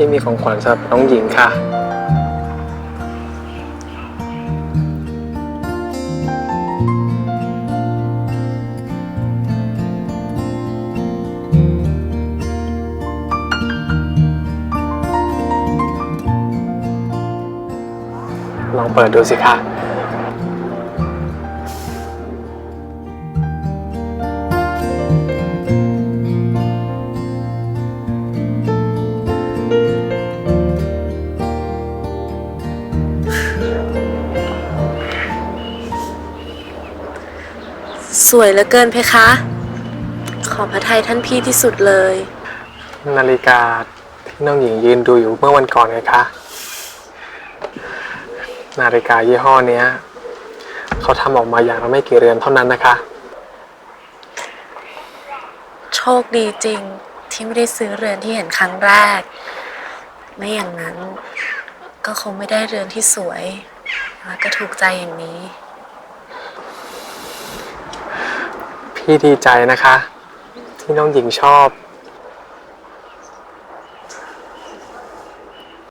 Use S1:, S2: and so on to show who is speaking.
S1: ที่มีของขวัญสำหรับน้องหญิงค่ะ ลองเปิดดูสิคะ
S2: สวยเหลือเกินเพคะ ขอพระทัยท่านพี่ที่สุดเลย
S1: นาฬิกาที่น้องหญิงยืนดูอยู่เมื่อวันก่อนไงคะ นาฬิกายี่ห้อเนี้ยเขาทำออกมาอย่างละไม่กี่เรือนเท่านั้นนะคะ
S2: โชคดีจริงที่ไม่ได้ซื้อเรือนที่เห็นครั้งแรก ไม่อย่างนั้นก็คงไม่ได้เรือนที่สวยและก็ถูกใจอย่างนี้
S1: พี่ดีใจนะคะ ที่น้องหญิงชอบ